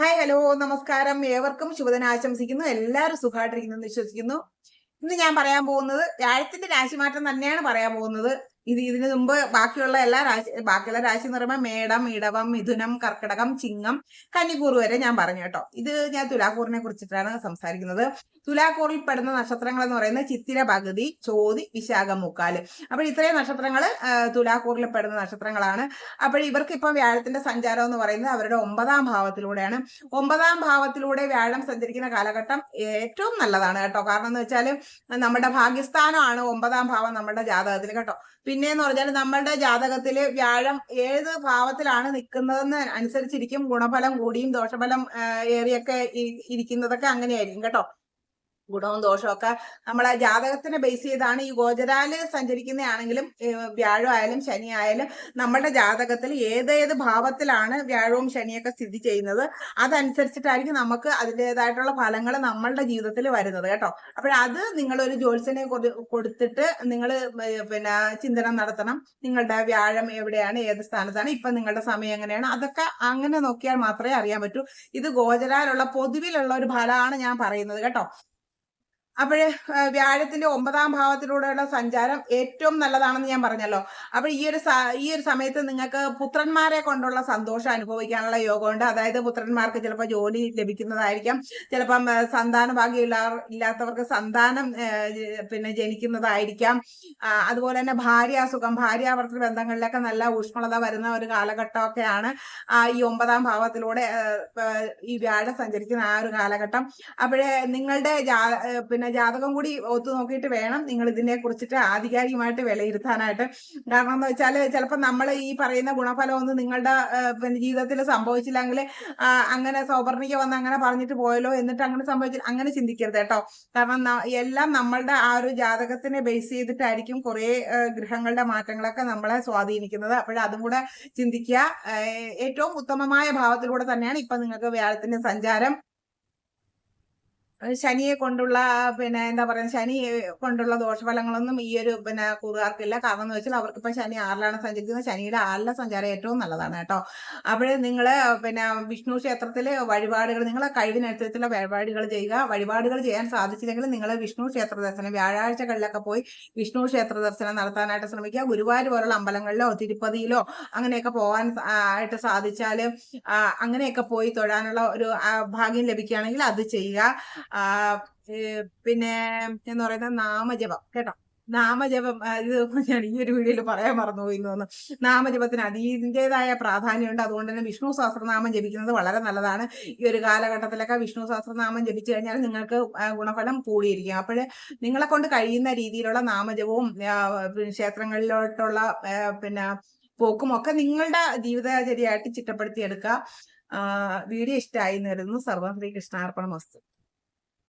Hi hello നമസ്കാരം. ഏവർക്കും ശുഭദിനം ആശംസിക്കുന്നു എല്ലാവരും സുഖമായിട്ടിരിക്കുന്നു എന്ന് വിശ്വസിക്കുന്നു. ഇന്ന് ഞാൻ പറയാൻ പോകുന്നത് വ്യാഴത്തിന്റെ രാശിമാറ്റം തന്നെയാണ് പറയാൻ പോകുന്നത്. ഇത് ഇതിനു മുമ്പ് ബാക്കിയുള്ള എല്ലാ രാശി ബാക്കിയുള്ള രാശി എന്ന് പറയുമ്പോൾ മേടം ഇടവം മിഥുനം കർക്കിടകം ചിങ്ങം കന്നിക്കൂർ വരെ ഞാൻ പറഞ്ഞു കേട്ടോ. ഇത് ഞാൻ തുലാക്കൂറിനെ കുറിച്ചിട്ടാണ് സംസാരിക്കുന്നത്. തുലാക്കൂറിൽ പെടുന്ന നക്ഷത്രങ്ങൾ എന്ന് പറയുന്നത് ചിത്തിര പകുതി ചോതി വിശാഖം മുക്കാൽ അപ്പോൾ ഇത്രയും നക്ഷത്രങ്ങൾ തുലാക്കൂറിൽ പെടുന്ന നക്ഷത്രങ്ങളാണ്. അപ്പോൾ ഇവർക്ക് ഇപ്പം വ്യാഴത്തിന്റെ സഞ്ചാരം എന്ന് പറയുന്നത് അവരുടെ ഒമ്പതാം ഭാവത്തിലൂടെയാണ്. ഒമ്പതാം ഭാവത്തിലൂടെ വ്യാഴം സഞ്ചരിക്കുന്ന കാലഘട്ടം ഏറ്റവും നല്ലതാണ് കേട്ടോ. കാരണം എന്ന് വെച്ചാൽ നമ്മുടെ ഭാഗ്യസ്ഥാനമാണ് ഒമ്പതാം ഭാവം നമ്മുടെ ജാതകത്തിൽ കേട്ടോ. പിന്നെന്ന് പറഞ്ഞാൽ നമ്മളുടെ ജാതകത്തിൽ വ്യാഴം ഏത് ഭാവത്തിലാണ് നിൽക്കുന്നതെന്ന് അനുസരിച്ചിരിക്കും ഗുണഫലം കൂടിയും ദോഷഫലം ഏറിയൊക്കെ ഇരിക്കുന്നതൊക്കെ അങ്ങനെയായിരിക്കും കേട്ടോ. ഗുണവും ദോഷവും ഒക്കെ നമ്മളെ ജാതകത്തിനെ ബേസ് ചെയ്താണ്. ഈ ഗോചരാൽ സഞ്ചരിക്കുന്നതാണെങ്കിലും വ്യാഴം ആയാലും ശനി ആയാലും നമ്മുടെ ജാതകത്തിൽ ഏതേത് ഭാവത്തിലാണ് വ്യാഴവും ശനിയൊക്കെ സ്ഥിതി ചെയ്യുന്നത് അതനുസരിച്ചിട്ടായിരിക്കും നമുക്ക് അതിന്റെതായിട്ടുള്ള ഫലങ്ങൾ നമ്മളുടെ ജീവിതത്തിൽ വരുന്നത് കേട്ടോ. അപ്പോൾ അപ്പോഴത് നിങ്ങളൊരു ജോത്സ്യനെ കൊടുത്തിട്ട് നിങ്ങൾ പിന്നെ ചിന്തനം നടത്തണം. നിങ്ങളുടെ വ്യാഴം എവിടെയാണ് ഏത് സ്ഥാനത്താണ് ഇപ്പം നിങ്ങളുടെ സമയം എങ്ങനെയാണ് അതൊക്കെ അങ്ങനെ നോക്കിയാൽ മാത്രമേ അറിയാൻ പറ്റൂ. ഇത് ഗോചരാലുള്ള പൊതുവിലുള്ള ഒരു ഫലമാണ് ഞാൻ പറയുന്നത് കേട്ടോ. അപ്പോഴ് വ്യാഴത്തിന്റെ ഒമ്പതാം ഭാവത്തിലൂടെയുള്ള സഞ്ചാരം ഏറ്റവും നല്ലതാണെന്ന് ഞാൻ പറഞ്ഞല്ലോ. അപ്പോൾ ഈ ഒരു ഈ ഒരു സമയത്ത് നിങ്ങൾക്ക് പുത്രന്മാരെ കൊണ്ടുള്ള സന്തോഷം അനുഭവിക്കാനുള്ള യോഗമുണ്ട്. അതായത് പുത്രന്മാർക്ക് ചിലപ്പോൾ ജോലി ലഭിക്കുന്നതായിരിക്കാം. ചിലപ്പം സന്താന ഭാഗ്യം ഇല്ലാത്തവർക്ക് സന്താനം പിന്നെ ജനിക്കുന്നതായിരിക്കാം. അതുപോലെ തന്നെ ഭാര്യാസുഖം ഭാര്യാവർത്തന ബന്ധങ്ങളിലൊക്കെ നല്ല ഊഷ്മളത വരുന്ന ഒരു കാലഘട്ടമൊക്കെയാണ് ഈ ഒമ്പതാം ഭാവത്തിലൂടെ ഈ വ്യാഴം സഞ്ചരിക്കുന്ന ആ ഒരു കാലഘട്ടം. അപ്പോഴേ നിങ്ങളുടെ പിന്നെ ജാതകം കൂടി ഒത്തു നോക്കിയിട്ട് വേണം നിങ്ങൾ ഇതിനെ കുറിച്ചിട്ട് ആധികാരികമായിട്ട് വിലയിരുത്താനായിട്ട്. കാരണം എന്ന് വെച്ചാൽ ചിലപ്പോൾ നമ്മൾ ഈ പറയുന്ന ഗുണഫലം ഒന്നും നിങ്ങളുടെ ജീവിതത്തിൽ സംഭവിച്ചില്ലെങ്കിൽ അങ്ങനെ സൗപർണിക വന്ന് അങ്ങനെ പറഞ്ഞിട്ട് പോയല്ലോ എന്നിട്ട് അങ്ങനെ സംഭവിച്ചില്ല അങ്ങനെ ചിന്തിക്കരുത് കേട്ടോ. കാരണം എല്ലാം നമ്മളുടെ ആ ഒരു ജാതകത്തിനെ ബേസ് ചെയ്തിട്ടായിരിക്കും കുറേ ഗ്രഹങ്ങളുടെ മാറ്റങ്ങളൊക്കെ നമ്മളെ സ്വാധീനിക്കുന്നത്. അപ്പോഴതും കൂടെ ചിന്തിക്കുക. ഏറ്റവും ഉത്തമമായ ഭാവത്തിലൂടെ തന്നെയാണ് ഇപ്പൊ നിങ്ങൾക്ക് വ്യാഴത്തിന്റെ സഞ്ചാരം ശനിയെ കൊണ്ടുള്ള പിന്നെ എന്താ പറയുക ശനി കൊണ്ടുള്ള ദോഷഫലങ്ങളൊന്നും ഈ ഒരു പിന്നെ കൂറുകാർക്കില്ല. കാരണം എന്ന് വെച്ചാൽ അവർക്കിപ്പോൾ ശനി ആറിലാണ് സഞ്ചരിക്കുന്നത്. ശനിയുടെ ആറിലെ സഞ്ചാരം ഏറ്റവും നല്ലതാണ് കേട്ടോ. അപ്പോൾ നിങ്ങൾ പിന്നെ വിഷ്ണു ക്ഷേത്രത്തിൽ വഴിപാടുകൾ നിങ്ങളെ കഴിവിനനുസരിച്ചുള്ള വഴിപാടുകൾ ചെയ്യുക. വഴിപാടുകൾ ചെയ്യാൻ സാധിച്ചില്ലെങ്കിൽ നിങ്ങൾ വിഷ്ണു ക്ഷേത്ര ദർശനം വ്യാഴാഴ്ചകളിലൊക്കെ പോയി വിഷ്ണു ക്ഷേത്ര ദർശനം നടത്താനായിട്ട് ശ്രമിക്കുക. ഗുരുവായൂർ പോലുള്ള അമ്പലങ്ങളിലോ തിരുപ്പതിയിലോ അങ്ങനെയൊക്കെ പോകാൻ ആയിട്ട് സാധിച്ചാൽ അങ്ങനെയൊക്കെ പോയി തൊഴാനുള്ള ഒരു ഭാഗ്യം ലഭിക്കുകയാണെങ്കിൽ അത് ചെയ്യുക. പിന്നെ എന്ന് പറയുന്ന നാമജപം കേട്ടോ? നാമജപം ഇത് ഞാൻ ഈ ഒരു വീഡിയോയിൽ പറയാൻ മറന്നുപോയി തോന്നുന്നു. നാമജപത്തിന് അതിന്റെതായ പ്രാധാന്യമുണ്ട്. അതുകൊണ്ട് തന്നെ വിഷ്ണു സഹസ്രനാമം ജപിക്കുന്നത് വളരെ നല്ലതാണ്. ഈ ഒരു കാലഘട്ടത്തിലൊക്കെ വിഷ്ണു സഹസ്രനാമം ജപിച്ചു കഴിഞ്ഞാൽ നിങ്ങൾക്ക് ഗുണഫലം കൂടിയിരിക്കും. അപ്പോൾ നിങ്ങളെ കൊണ്ട് കഴിയുന്ന രീതിയിലുള്ള നാമജപവും ക്ഷേത്രങ്ങളിലോട്ടുള്ള പിന്നെ പോക്കും ഒക്കെ നിങ്ങളുടെ ജീവിതചര്യയായിട്ട് ചിട്ടപ്പെടുത്തിയെടുക്കുക. വീഡിയോ ഇഷ്ടമായി എന്ന് കരുതുന്നു. സർവ ശ്രീ കൃഷ്ണാർപ്പണ മസ്തു